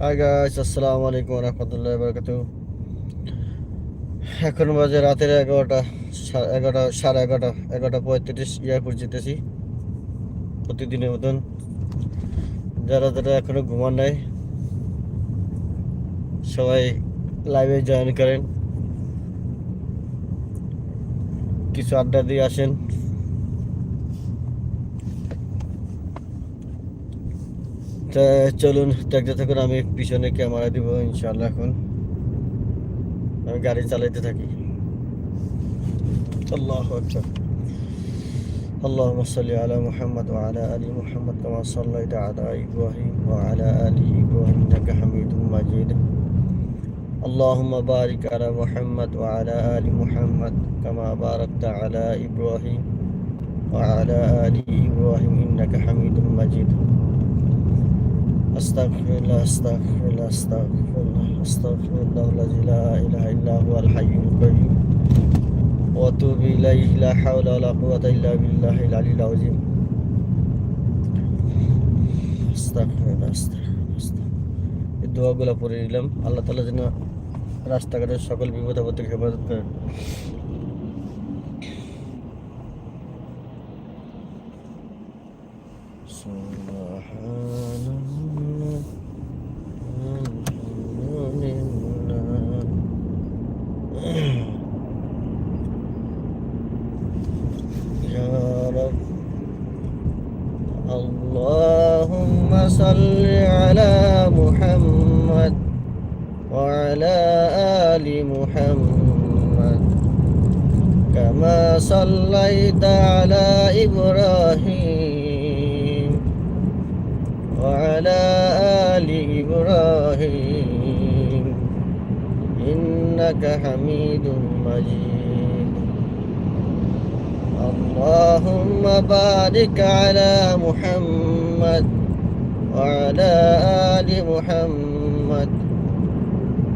Hi guys আসসালামু আলাইকুম রহমতুল্লাহ বরকাত এখন বাজে রাতের এগারোটা এগারোটা, সাড়ে এগারোটা এগারোটা পঁয়ত্রিশ এয়ারপোর্ট যেতেছি প্রতিদিনের মতন। যারা যারা এখনও ঘুমান নাই, সবাই লাইভে জয়েন করেন। কিছু আড্ডা দিয়ে আসেন। তা চলুন দেখতে থাকুন আমি পিছনে ক্যামেরা দিব ইনশাল্লাহ এখন আমি গাড়ি চালাইতে থাকি আল্লাহ আকবার اللهم صل على محمد وعلى ال محمد كما صليت على ابراهيم وعلى ال ابراهيم انك حميد مجيد اللهم بارك على محمد وعلى ال محمد كما باركت على ابراهيم وعلى ال ابراهيم انك حميد مجيد আস্তাগফিরুল্লাহ আস্তাগফিরুল্লাহ আস্তাগফিরুল্লাহ আস্তাগফিরুল্লাহ, লা ইলাহা ইল্লা হুয়াল হাইয়ুল কাইয়্যুম। ওয়া আতুবু ইলাইহি, লা হাওলা ওয়ালা কুওয়াতা ইল্লা বিল্লাহিল আযীম। আস্তাগফিরুল্লাহ। এই দোয়াগুলো পড়ে নিলাম। আল্লাহ তাআলা যেন রাস্তাঘাটের সকল বিপদ আপদ থেকে হেফাজত করেন।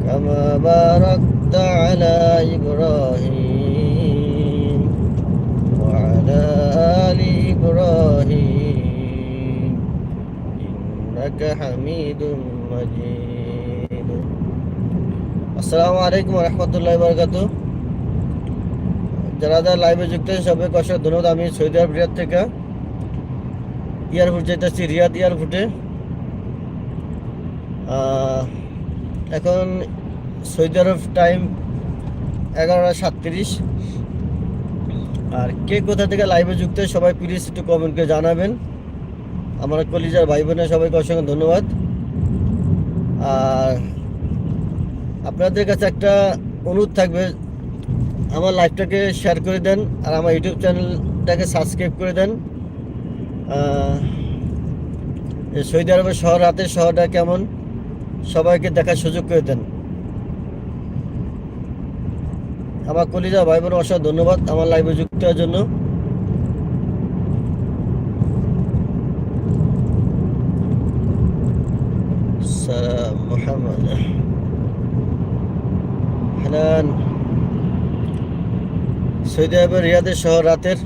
كما باركت على إبراهيم وعلى آل إبراهيم إنك حميد مجيد السلام عليكم ورحمة الله وبركاته যারা যারা লাইভে যুক্ত আছেন সবাইকে অসংখ্য ধন্যবাদ আমি সৌদি আরব রিয়াদ থেকে এয়ারপোর্ট যেতেছি রিয়াদ এয়ারপোর্টে আহ, এখন সৌদি আরব টাইম এগারোটা সাতত্রিশ। আর কে কোথা থেকে লাইভে যুক্ত সবাই প্লিজ একটু কমেন্ট করে জানাবেন। আমার কলিজার ভাই বোনের সবাইকে অসংখ্য ধন্যবাদ। আর আপনাদের কাছে একটা অনুরোধ থাকবে, আমার লাইভটাকে শেয়ার করে দেন আর আমার ইউটিউব চ্যানেলটাকে সাবস্ক্রাইব করে দেন। সৌদি আরবের শহর, রাতের শহরটা কেমন? সবাইকে দেখার সুযোগ করে দেন। আমার কলিজা ভাই বোন অসংখ্য ধন্যবাদ আমার লাইভে যুক্ত হওয়ার জন্য। মোহাম্মদ। আরবের রিয়াদের শহর রাতের।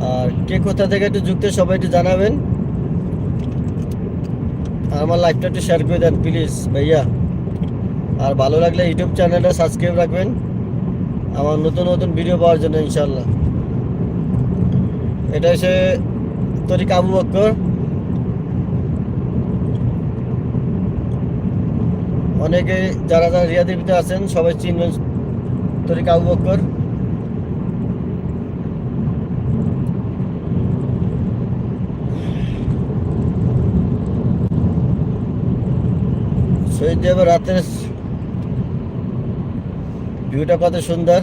আর কে কোথা থেকে একটু যুক্ত সবাই একটু জানাবেন। আমার লাইভটা একটু শেয়ার করে দেন প্লিজ ভাইয়া। আর ভালো লাগলে ইউটিউব চ্যানেলটা সাবস্ক্রাইব রাখবেন। আমার নতুন নতুন ভিডিও পাওয়ার জন্য ইনশাল্লাহ এটা হচ্ছে তরিক আবু বক্কর। অনেকে যারা যারা রিয়াদের ভিতরে আছেন, সবাই চিনবেন তরিক আবু বক্কর। রাতের ভিউটা কত সুন্দর।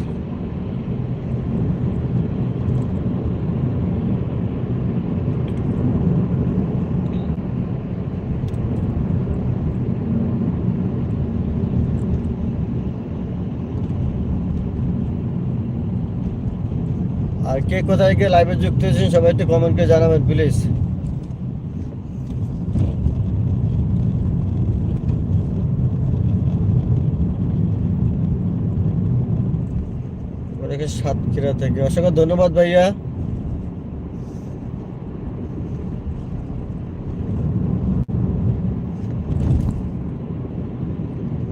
আর কে কোথায় গিয়ে লাইভে যুক্ত হয়েছেন সবাই একটু কমেন্ট করে জানাবেন প্লিজ সাতক্ষীরা থেকে। অসংখ্য ধন্যবাদ ভাইয়া।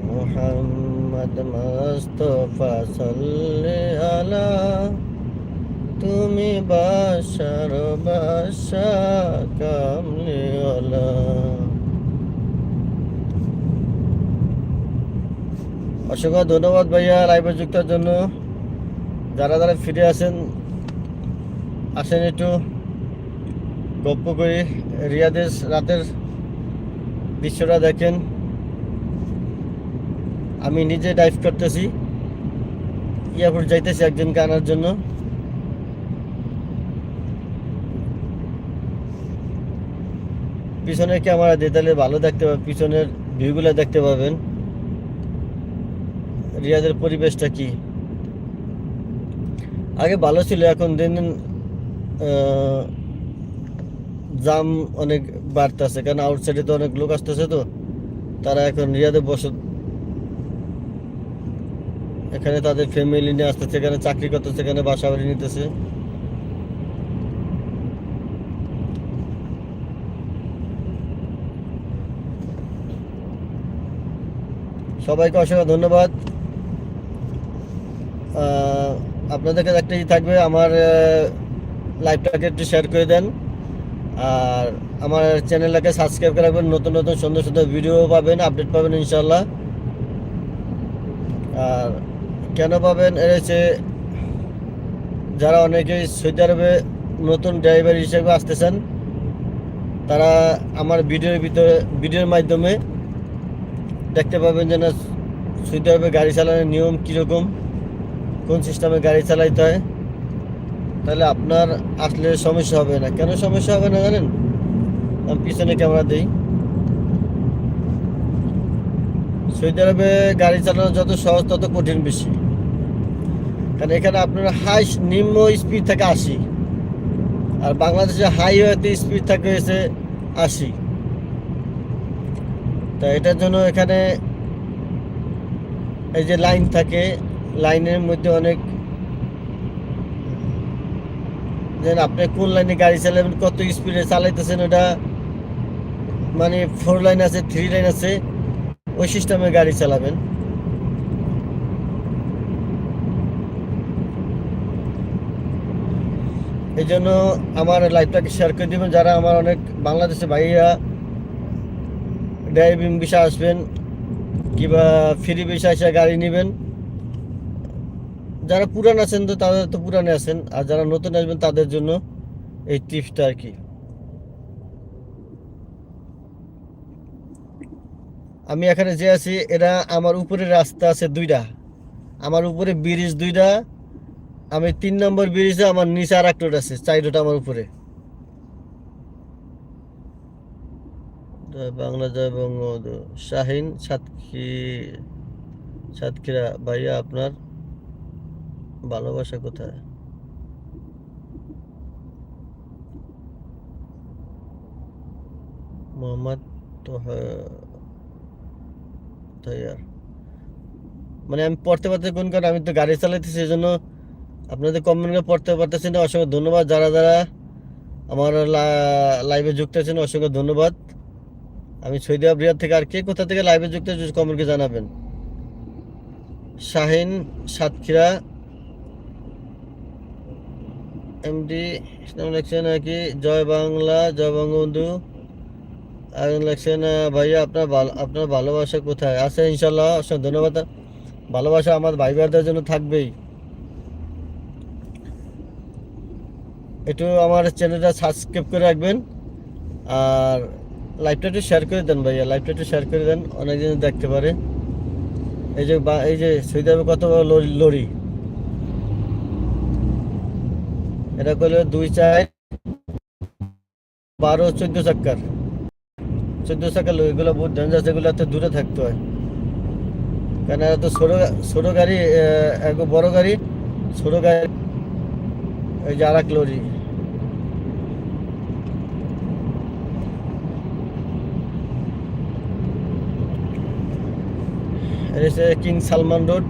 মোহাম্মদ মাস্তফা সাল্লে আলা, তুমি বাসার বাসা কামলিওয়ালা। অসংখ্য ধন্যবাদ ভাইয়া লাইভে যুক্তার জন্য। যারা যারা ফিরে আসেন আসেন একটু গপ্প করি। রিয়াদের রাতের দৃশ্যটা দেখেন। আমি নিজে ডাইভ করতেছি। এয়ারপোর্ট যাইতেছি একজনকে আনার জন্য। পিছনের ক্যামেরা দিয়ে তাহলে ভালো দেখতে পাবেন, পিছনের ভিউগুলো দেখতে পাবেন। রিয়াদের পরিবেশটা কি? আগে ভালো ছিল, এখন দিন দিন জাম অনেক বাড়তেছে, কারণ আউটসাইডে তো অনেক লোক আসতেছে তো, তারা এখন রিয়াদে বসত, এখানে তাদের ফ্যামিলি নিয়ে আসতেছে, এখানে চাকরি করতেছে, এখানে বাসা বাড়ি নিতেছে। সবাইকে অসংখ্য ধন্যবাদ। আপনাদের কাছে একটা ই থাকবে, আমার লাইভটাকে একটু শেয়ার করে দেন। আর আমার চ্যানেলটাকে সাবস্ক্রাইব করে রাখবেন, নতুন নতুন সুন্দর সুন্দর ভিডিও পাবেন আপডেট পাবেন ইনশাল্লাহ আর কেন পাবেন? এর হচ্ছে, যারা অনেকেই সৌদি আরবে নতুন ড্রাইভার হিসেবে আসতেছেন, তারা আমার ভিডিওর ভিতরে ভিডিওর মাধ্যমে দেখতে পাবেন যে না সৌদি আরবে গাড়ি চালানোর নিয়ম কীরকম। কোন সিস্টেমে গাড়ি চালাইতে হয়, তাহলে আপনার আসলে সমস্যা হবে না। কেন সমস্যা হবে না জানেন? আমি পিছনে ক্যামেরা দিই। সৌদি আরবে গাড়ি চালানো যত সহজ, তত কঠিন বেশি। কারণ এখানে আপনার হাই নিম্ন স্পিড থাকে আশি, আর বাংলাদেশে হাইওয়েতে স্পিড থাকে হয়েছে আশি। তা এটার জন্য এখানে এই যে লাইন থাকে লাইনের মধ্যে অনেক যেন আপনি কোন লাইনে গাড়ি চালাবেন, কত স্পিডে চালাইতেছেন, ওটা মানে ফোর লাইন আছে থ্রি লাইন আছে, ওই সিস্টেমে গাড়ি চালাবেন। এই জন্য আমার লাইফটাকে শেয়ার করে দেবেন, যারা আমার অনেক বাংলাদেশে ভাইয়া ড্রাইভিং বিষয় আসবেন, কিংবা ফ্রি বিষয় এসে গাড়ি নেবেন। যারা পুরান আছেন তো তাদের তো পুরানে আছেন, আর যারা নতুন আসবেন তাদের জন্য এই টিপসটা আর কি। আমি এখানে যে আছি, এরা আমার উপরে রাস্তা আছে দুইটা। আমার উপরে ব্রিজ দুইটা, আমি তিন নম্বর ব্রিজে আমার নিচে আর একটা আছে রোড আমার উপরে। বাংলা, জয় বঙ্গবন্ধু। শাহিন সাতক্ষী সাতক্ষীরা, ভাইয়া আপনার? ভালোবাসা কোথায়? মোহাম্মদ মানে আমি পড়তে পারতে কোন কারণ? আমি তো গাড়ি চালাইতেছি সেই জন্য আপনাদের কমেন্টে পড়তে পারতেছি না। অসংখ্য ধন্যবাদ। যারা যারা আমার লাইভে যুক্ত আছেন, অসংখ্য ধন্যবাদ। আমি সৌদি আরব থেকে আর কে কোথা থেকে লাইভে যুক্ত আছে কমেন্টকে জানাবেন। শাহিন সাতক্ষীরা এমডি লিখছেন নাকি? জয় বাংলা, জয় বঙ্গবন্ধু। আর লিখছেন ভাইয়া, আপনার আপনার ভালোবাসা কোথায়? আছে ইনশাল্লাহ ধন্যবাদ। ভালোবাসা আমার ভাই বোনদের জন্য থাকবেই। একটু আমার চ্যানেলটা সাবস্ক্রাইব করে রাখবেন। আর লাইভটা একটু শেয়ার করে দেন ভাইয়া, লাইভটা একটু শেয়ার করে দেন অনেকজন দেখতে পারে। এই যে এই যে সৌদি আরবে কত বড় লরি লরি এটা করলে দুই চার বারো, চোদ্দ চাক্কার। চোদ্দ চাক্কার এগুলো বহুত ডেঞ্জার এগুলো তো দূরে থাকতে হয়। কেন, এরা তো ছোটো ছোটো গাড়ি এক বড় গাড়ি, ছোটো গাড়ি, এই যে আর এক লরি কিং সালমান রোড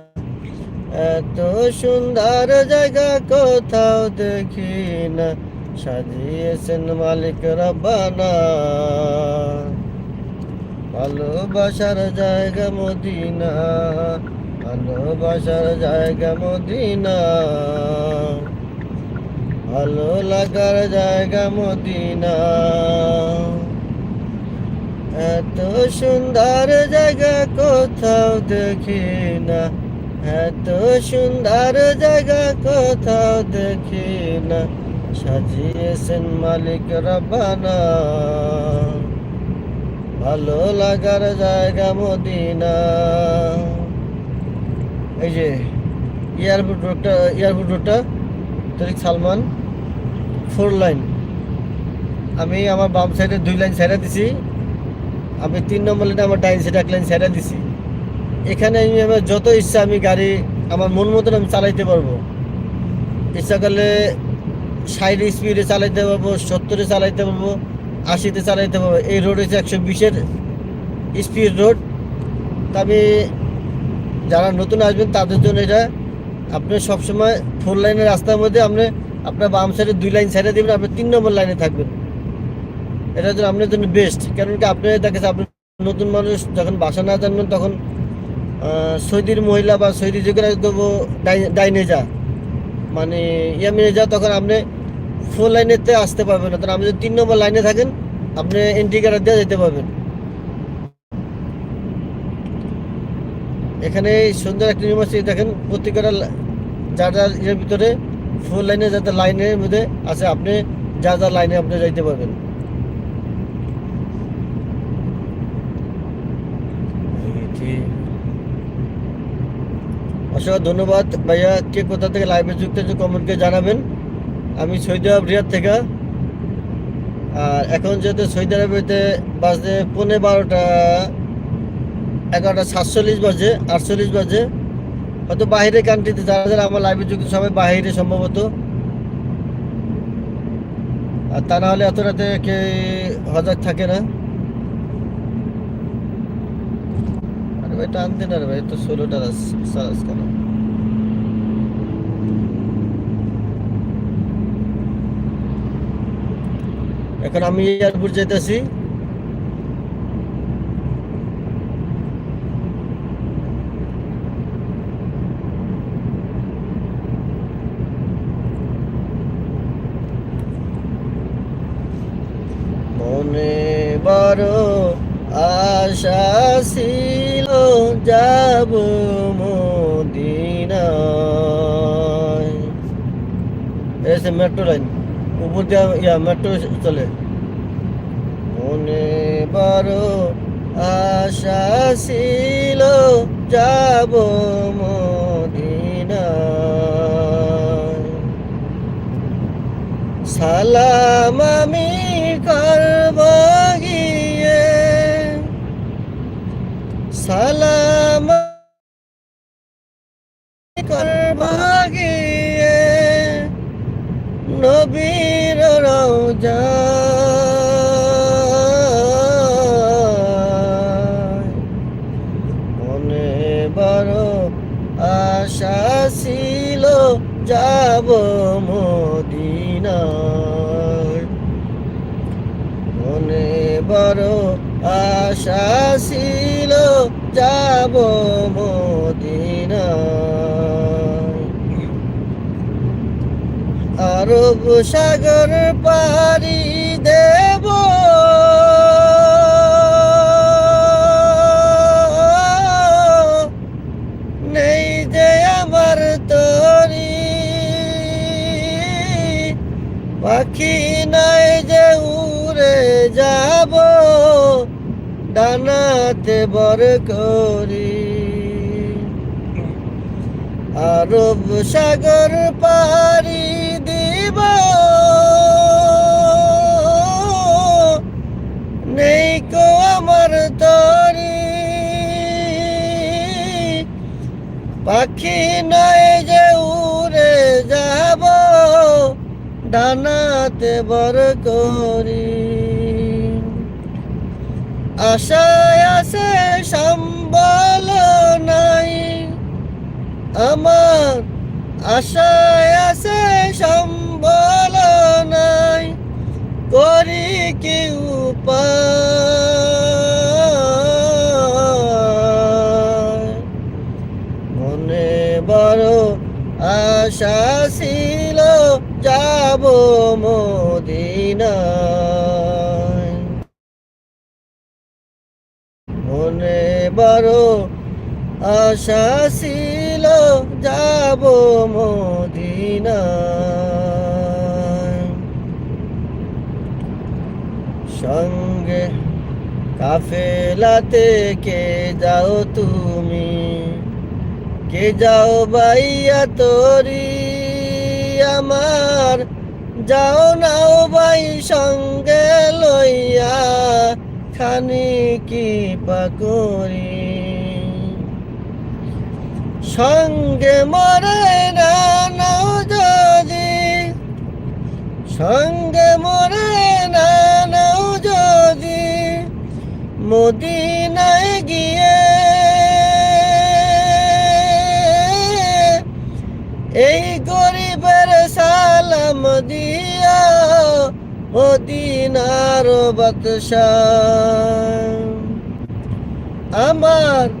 এত সুন্দর জায়গা কোথাও দেখি না সাজিয়েছেন মালিক রব্বানা। ভালোবাসার জায়গা মদিনা, ভালোবাসার জায়গা মদিনা। ভালো লাগার জায়গা মদিনা। এত সুন্দর জায়গা কোথাও দেখি না এত সুন্দর জায়গা কোথাও দেখি না সাজিয়েছেন মালিক রব্বানা। ভালো লাগার জায়গা মদিনা। এই যে এয়ারপোর্ট রোডটা এয়ারপোর্ট রোডটা তরিক সালমান ফোর লাইন আমি আমার বাম সাইডে দুই লাইন সাইডে দিছি। আমি তিন নম্বর লাইনে আমার ডাইন সাইডে এক লাইন সাইডে দিছি। এখানে আমি আমার যত ইচ্ছা আমি গাড়ি আমার মন মতন আমি চালাইতে পারব। ইচ্ছা করলে ষাট স্পিডে চালাইতে পারব, সত্তরে চালাইতে পারব আশিতে চালাইতে পারব। এই রোড হচ্ছে একশো বিশের স্পিড রোড তা আমি যারা নতুন আসবেন, তাদের জন্য এটা আপনি সবসময় ফোর লাইনের রাস্তার মধ্যে আপনি আপনার বাম সাইডে দুই লাইন সাইডে দেবেন, আপনি তিন নম্বর লাইনে থাকবেন। এটা জন্য আপনার জন্য বেস্ট কারণ কি আপনি দেখেছে আপনি নতুন মানুষ, যখন বাসা না জানবেন, তখন সৌদির মহিলা বা সৌদি যে করে দেবো ডাইনে যা মানে ইয়ামিনে যা তখন আপনি ফোর লাইনেতে আসতে পারবেন না। তখন আপনি যদি তিন নম্বর লাইনে থাকেন, আপনি ইন্ডিকেটার দিয়ে যেতে পারবেন। এখানে সুন্দর একটা ইউনিভার্সিটি দেখেন প্রত্যেকটা যার যার এর ভিতরে ফুল লাইনে যাতে লাইনের মধ্যে আছে, আপনি যা যা লাইনে আপনি যাইতে পারবেন। অসংখ্য ধন্যবাদ। ভাইয়া, কে কোথা থেকে লাইভে যুক্ত হয়েছে কমেন্টকে জানাবেন। আমি সৌদি আরব রিয়াদ থেকে। আর এখন যেহেতু সৌদি আরবেতে বাজে পৌনে বারোটা, এগারোটা সাতচল্লিশ বাজে, আটচল্লিশ বাজে। হয়তো বাইরের কান্ট্রিতে যারা যারা আমার লাইভে যুক্ত সবাই বাইরে সম্ভবত। আর তা না হলে এত রাতে কে হজাক থাকে না। ভাই টানতে না ভাই তো ষোলোটা সারাস কেন? এখন আমি এয়ারপোর্ট যেতেছি মনে বড় আশা যাব মদিনায়। এসে মেট্রো লাইন উপর দিয়ে ইয়া মেট্রো চলে। মনে বড় আশা ছিল যাব মদিনায়। সালাম আমি করব সালাম করবাগে নবীর রওজা যাব মদিনায়। আরব সাগর পারি দেব। নেই যে আমার তরি। পাখি নাই যে উড়ে যাব ডানাতে বর করি। আরব সাগর পারি দিব। নেই কো আমার তরি। পাখি নয় যে উড়ে যাব, ডানাতে বর করি। আশায় আছে সম্বল নাই। আমার আশায় আছে সম্বল নাই। করি কি উপায় আশা ছিল যাব মদিনায়। সঙ্গে কাফেলাতে কে যাও তুমি? কে যাও বাইয়া তোরি? আমার যাও নাও বাই সঙ্গে লইয়া খানি কি পাকরি সঙ্গে মরে না যদি। সঙ্গে মরে না যদি। মদিনায় গিয়ে এই গরিবের সালাম দিয়া মদিনার বাদশাহ। আমার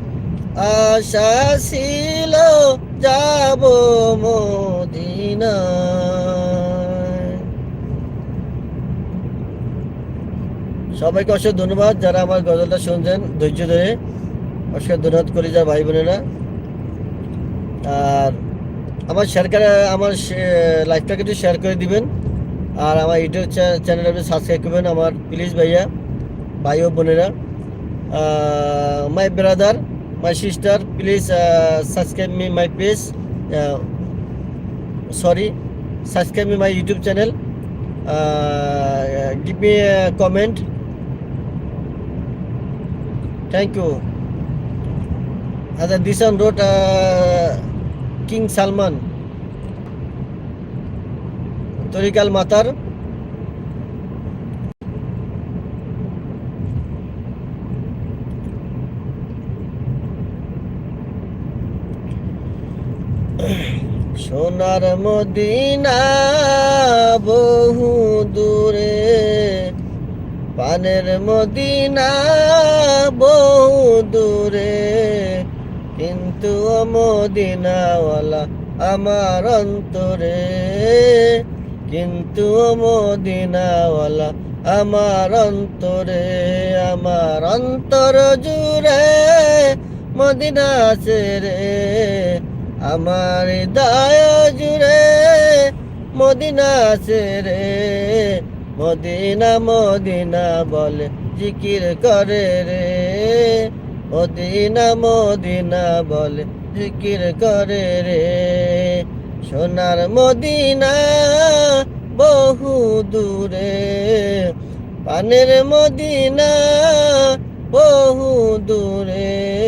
আশা ছিল যাব মদিনায়। সবাইকে অসংখ্য ধন্যবাদ যারা আমার গজলটা শুনছেন ধৈর্য ধরে। অসংখ্য ধন্যবাদ করি যা ভাই বোনেরা। আর আমার শেয়ার করে, আমার লাইভটাকে একটু শেয়ার করে দিবেন। আর আমার ইউটিউব চ্যানেল আপনি সাবস্ক্রাইব করবেন আমার প্লিজ ভাইয়া, ভাই ও বোনেরা। My brother my sister please subscribe me my page sorry subscribe me my YouTube channel give me comment thank you আচ্ছা this on road king Salman তরিকাল মাতার সোনার মদিনা বহু দূরে, পানের মদিনা বহু দূরে। কিন্তু মদিনাওয়ালা আমার অন্তরে, কিন্তু মদিনাওয়ালা আমার অন্তরে। আমার অন্তর জুড়ে মদিনা আছে রে আমার হৃদয় জুড়ে মদিনা আছে রে। মদিনা মদিনা বলে জিকির করে রে। মদিনা মদিনা বলে জিকির করে রে। সোনার মদিনা বহু দূরে, পানের মদিনা বহু দূরে।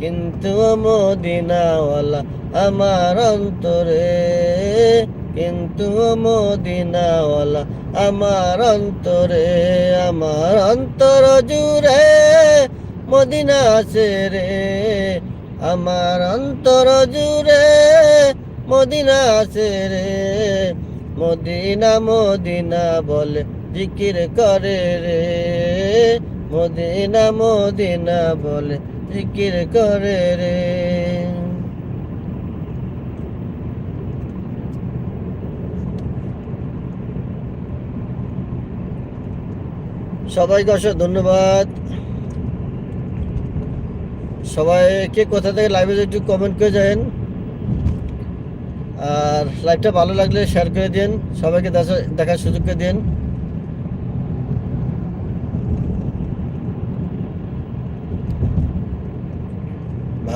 কিন্তু মদিনাওয়ালা আমার অন্তরে, কিন্তু মদিনাওয়ালা আমার অন্তরে, আমার অন্তর জুড়ে মদিনা আছে রে। আমার অন্তর জুড়ে মদিনা আছে রে। মদিনা মদিনা বলে জিকির করে রে। মদিনা মদিনা বলে জিকির করে রে। সবাইকে অসংখ্য ধন্যবাদ। সবাই কে কোথা থেকে লাইভে একটু কমেন্ট করে যাবেন আর লাইভটা ভালো লাগলে শেয়ার করে দিন। সবাইকে দেখা- দেখার সুযোগ করে দিন।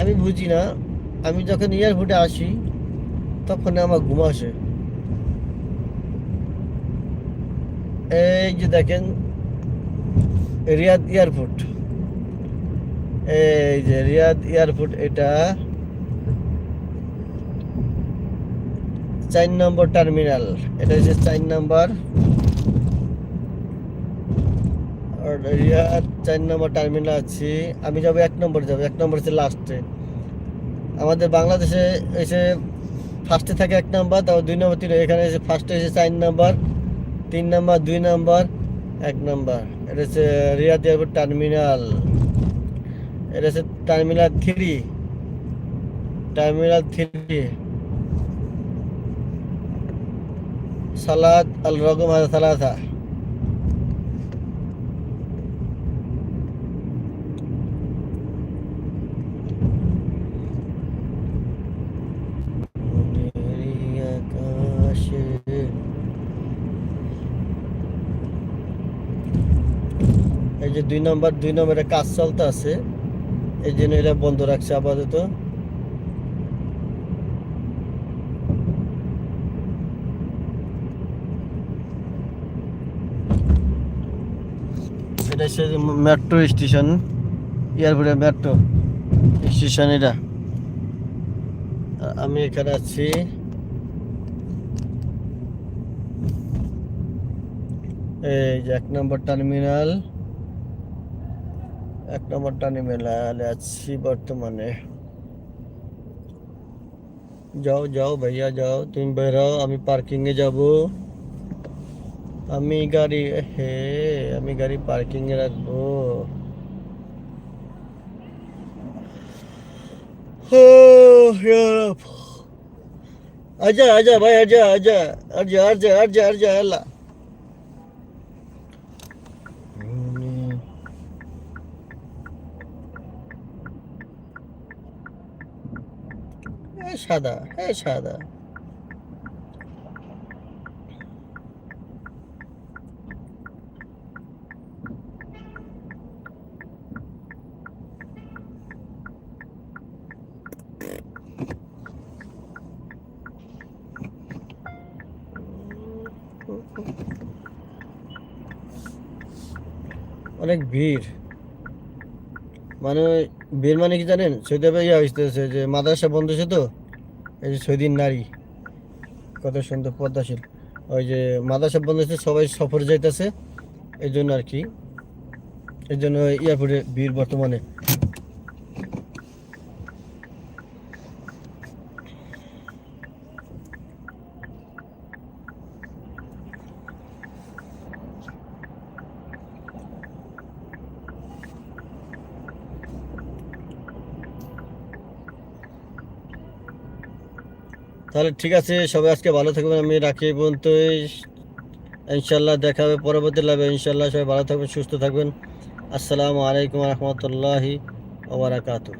আমি বুঝি না। আমি যখন এয়ারপোর্টে আসি তখন আমার ঘুম আসে। এই যে দেখেন, রিয়াদ এয়ারপোর্ট এই যে রিয়াদ এয়ারপোর্ট এটা চার নম্বর টার্মিনাল এটা হচ্ছে চার নম্বর রিয়াদ চার নম্বর টার্মিনাল আছি। আমি যাব এক নম্বর যাব এক নম্বর হচ্ছে লাস্টে আমাদের বাংলাদেশে এসে ফার্স্টে থাকে এক নম্বর, তারপর দুই নম্বর, তিন এখানে এসে ফার্স্টে এসে চার নম্বর, তিন নম্বর, দুই নম্বর, এক নম্বর। এটা হচ্ছে রিয়াদ এয়ারপোর্ট টার্মিনাল এটা হচ্ছে টার্মিনাল থ্রি টার্মিনাল থ্রি সালাদ আল রকম সালাথা মনেরই আকাশে এই যে দুই নম্বর, দুই নম্বরে কাজ চলতে আছে। এই জন্য এটা বন্ধ রাখছে আপাতত। এটা হচ্ছে মেট্রো স্টেশন এয়ারপোর্টের মেট্রো স্টেশন এটা। আমি এখানে আছি। এই এক নম্বর টার্মিনাল। এক নম্বর টার্মিনালে আছি বর্তমানে যাও যাও ভাইয়া যাও তুমি বেরাও আমি পার্কিং এ যাব আমি গাড়ি হে আমি গাড়ি পার্কিং এ রাখব আজা আজা ভাই আজা আজা আজা আজা আজা আজা আল্লাহ এই সাদা হ্যাঁ সাদা। অনেক ভিড়। মানে ভিড় মানে কি জানেন? আরবে ইয়া হইতেছে যে মাদ্রাসা বন্ধ হয়েছে তো। এই যে সৈদিন নারী, কত সুন্দর পদ্মাশীল ওই যে মাদ্রাসা বন্ধ হচ্ছে সবাই সফর যাইতেছে। এই জন্য আর কি। এই জন্য এয়ারপোর্টে ভিড় বর্তমানে। তাহলে ঠিক আছে, সবাই আজকে ভালো থাকবেন, আমি রাখি পর্যন্ত পর্যন্তই। ইনশাল্লাহ দেখা হবে পরবর্তী লাভে ইনশাল্লাহ সবাই ভালো থাকবেন, সুস্থ থাকবেন। আসসালামু আলাইকুম রহমতুল্লাহি ওবরাকাতু